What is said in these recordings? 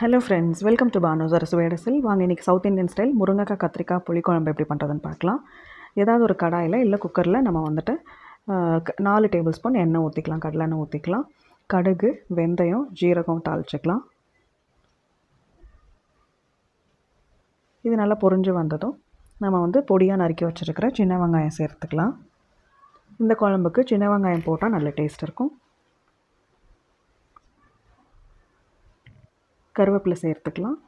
Hello friends welcome to பானோஸ் அரசு வேடசில் வாங்க இன்றைக்கி சவுத் இந்தியன் ஸ்டைல் முருங்கைக்காய் கத்திரிக்காய் புளிக்குழம்பு எப்படி பண்ணுறதுன்னு பார்க்கலாம். ஏதாவது ஒரு கடாயில் இல்லை குக்கரில் நம்ம வந்துட்டு நாலு டேபிள் ஸ்பூன் எண்ணெய் ஊற்றிக்கலாம் கடலை எண்ணெய் ஊற்றிக்கலாம் கடுகு வெந்தயம் ஜீரகம் தாளிச்சிக்கலாம். இது நல்லா பொறிஞ்சு வந்ததும் நம்ம வந்து பொடியாக நறுக்கி வச்சுருக்கிற சின்ன வெங்காயம் சேர்த்துக்கலாம். இந்த குழம்புக்கு சின்ன வெங்காயம் போட்டால் நல்ல டேஸ்ட் இருக்கும். கருவேப்பிலை சேர்த்துக்கலாம்.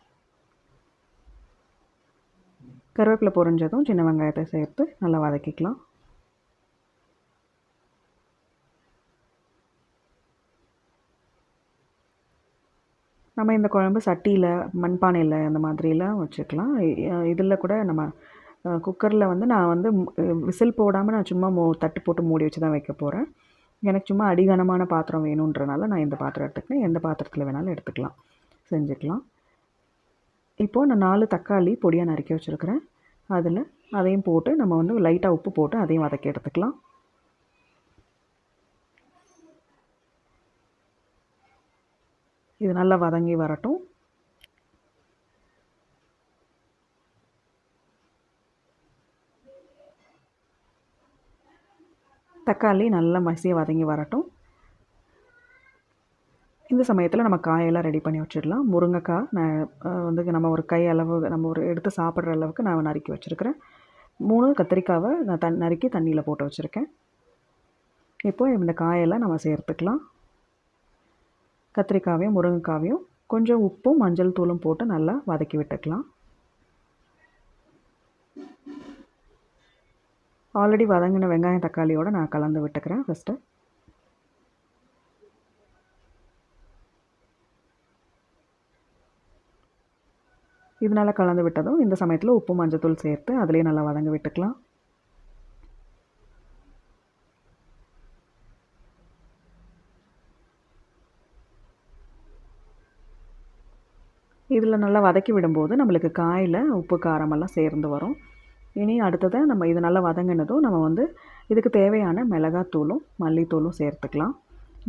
கருவேப்பிலை பொறிஞ்சதும் சின்ன வெங்காயத்தை சேர்த்து நல்லா வதக்கிக்கலாம். நம்ம இந்த குழம்பு சட்டியில் மண்பானையில் அந்த மாதிரிலாம் வச்சுக்கலாம். இதில் கூட நம்ம குக்கரில் வந்து நான் வந்து விசில் போடாமல் நான் சும்மா மோ தட்டு போட்டு மூடி வச்சு தான் வைக்க போகிறேன் எனக்கு சும்மா அடிகனமான பாத்திரம் வேணுன்றனால நான் இந்த பாத்திரம் எடுத்துக்கிறேன் எந்த பாத்திரத்தில் வேணாலும் எடுத்துக்கலாம். செஞ்சுக்கலாம். இப்போது நான் நாலு தக்காளி பொடியாக நறுக்கி வச்சுருக்கிறேன். அதில் அதையும் போட்டு நம்ம வந்து லைட்டாக உப்பு போட்டு அதையும் வதக்கி எடுத்துக்கலாம். இது நல்லா வதங்கி வரட்டும். தக்காளி நல்லா மசிய வதங்கி வரட்டும். இந்த சமயத்தில் நம்ம காயெல்லாம் ரெடி பண்ணி வச்சிடலாம். முருங்கைக்காய் நான் வந்து நம்ம ஒரு கை அளவு நம்ம ஒரு எடுத்து சாப்பிட்ற அளவுக்கு நான் நறுக்கி வச்சுருக்கிறேன். மூணு கத்திரிக்காவை நான் தன் நறுக்கி தண்ணியில் போட்டு வச்சுருக்கேன். இப்போது இந்த காயெல்லாம் நம்ம சேர்த்துக்கலாம். கத்திரிக்காவையும் முருங்கைக்காவையும் கொஞ்சம் உப்பும் மஞ்சள் தூளும் போட்டு நல்லா வதக்கி விட்டுக்கலாம். ஆல்ரெடி வதங்கின வெங்காயம் தக்காளியோடு நான் கலந்து விட்டுக்கிறேன் ஃபஸ்ட்டு இது நல்லா கலந்து விட்டதும் இந்த சமயத்தில் உப்பு மஞ்சத்தூள் சேர்த்து அதிலே நல்லா வதங்க விட்டுக்கலாம். இதில் நல்லா வதக்கி விடும்போது நம்மளுக்கு காயில் உப்பு காரமெல்லாம் சேர்ந்து வரும். இனி அடுத்ததை நம்ம இது நல்லா வதங்கினதும் நம்ம வந்து இதுக்கு தேவையான மிளகாத்தூளும் மல்லித்தூளும் சேர்த்துக்கலாம்.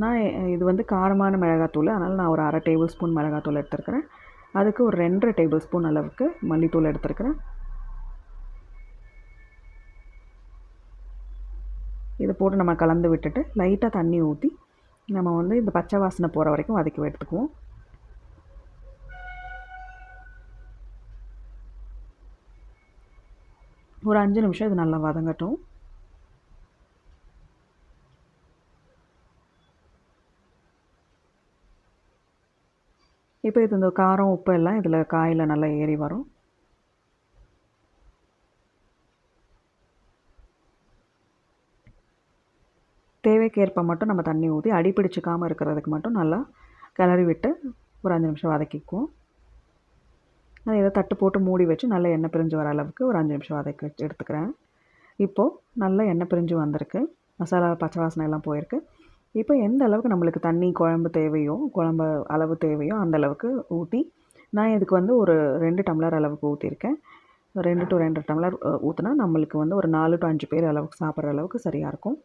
நான் இது வந்து காரமான மிளகாத்தூள் அதனால் நான் ஒரு அரை டேபிள் ஸ்பூன் மிளகாத்தூள் எடுத்துருக்கிறேன். அதுக்கு ஒரு ரெண்டரை டேபிள் ஸ்பூன் அளவுக்கு மல்லித்தூள் எடுத்துருக்கிறேன். இதை போட்டு நம்ம கலந்து விட்டுட்டு லைட்டாக தண்ணி ஊற்றி நம்ம வந்து இந்த பச்சை வாசனை போகிற வரைக்கும் வதக்கி எடுத்துக்குவோம். ஒரு அஞ்சு நிமிஷம் இது நல்லா வதங்கட்டும். இப்போ இது இந்த காரம் உப்பு எல்லாம் இதில் காயில் நல்லா ஏறி வரும். தேவைக்கேற்ப மட்டும் நம்ம தண்ணி ஊற்றி அடி பிடிச்சிக்காமல் இருக்கிறதுக்கு மட்டும் நல்லா கிளறி விட்டு ஒரு அஞ்சு நிமிஷம் வதக்கிக்குவோம் அதை இதை தட்டு போட்டு மூடி வச்சு நல்லா எண்ணெய் பிரிஞ்சு வர அளவுக்கு ஒரு அஞ்சு நிமிஷம் வதக்கி வச்சு எடுத்துக்கிறேன். இப்போது நல்லா எண்ணெய் பிரிஞ்சு வந்திருக்கு. மசாலா பச்சை வாசனை எல்லாம் போயிருக்கு. இப்போ எந்த அளவுக்கு நம்மளுக்கு தண்ணி குழம்பு தேவையோ குழம்பு அளவு தேவையோ அந்த அளவுக்கு ஊற்றி நான் இதுக்கு வந்து ஒரு ரெண்டு டம்ளர் அளவுக்கு ஊற்றிருக்கேன் ரெண்டு டு ரெண்டு டம்ளர் ஊற்றினா நம்மளுக்கு வந்து ஒரு நாலு டு அஞ்சு பேர் அளவுக்கு சாப்பிட்ற அளவுக்கு சரியாக இருக்கும்.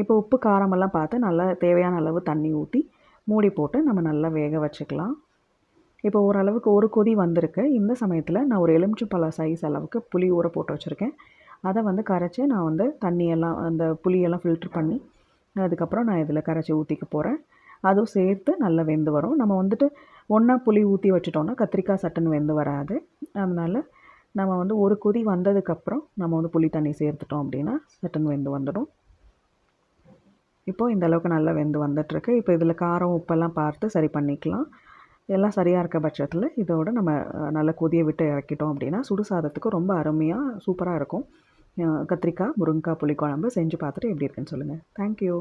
இப்போ உப்பு காரமெல்லாம் பார்த்து நல்லா தேவையான அளவு தண்ணி ஊற்றி மூடி போட்டு நம்ம நல்லா வேக வச்சுக்கலாம். இப்போ ஓரளவுக்கு ஒரு கொதி வந்திருக்கு. இந்த சமயத்தில் நான் ஒரு எலுமிச்சை பழ சைஸ் அளவுக்கு புளி ஊற போட்டு வச்சுருக்கேன். அதை வந்து கரைச்சி நான் வந்து தண்ணியெல்லாம் அந்த புளியெல்லாம் ஃபில்ட்ரு பண்ணி அதுக்கப்புறம் நான் இதில் கரைச்சி ஊற்றிக்க போகிறேன் அதுவும் சேர்த்து நல்லா வெந்து வரும். நம்ம வந்துட்டு ஒன்றா புளி ஊற்றி வச்சிட்டோன்னா கத்திரிக்காய் சட்டுன்னு வெந்து வராது. அதனால் நம்ம வந்து ஒரு கொதி வந்ததுக்கப்புறம் நம்ம வந்து புளி தண்ணி சேர்த்துட்டோம் அப்படின்னா சட்டுன்னு வெந்து வந்துடும். இப்போது இந்த அளவுக்கு நல்லா வெந்து வந்துட்டுருக்கு. இப்போ இதில் காரம் உப்பெல்லாம் பார்த்து சரி பண்ணிக்கலாம். எல்லாம் சரியாக இருக்க பட்சத்தில் இதோடு நம்ம நல்லா கொதிய விட்டு இறக்கிட்டோம் அப்படின்னா சுடு சாதத்துக்கு ரொம்ப அருமையாக சூப்பராக இருக்கும். கத்திரிக்காய் முருங்கைக்காய் புளிக்குழம்பு செஞ்சு பார்த்துட்டு எப்படி இருக்குன்னு சொல்லுங்கள் தேங்க்யூ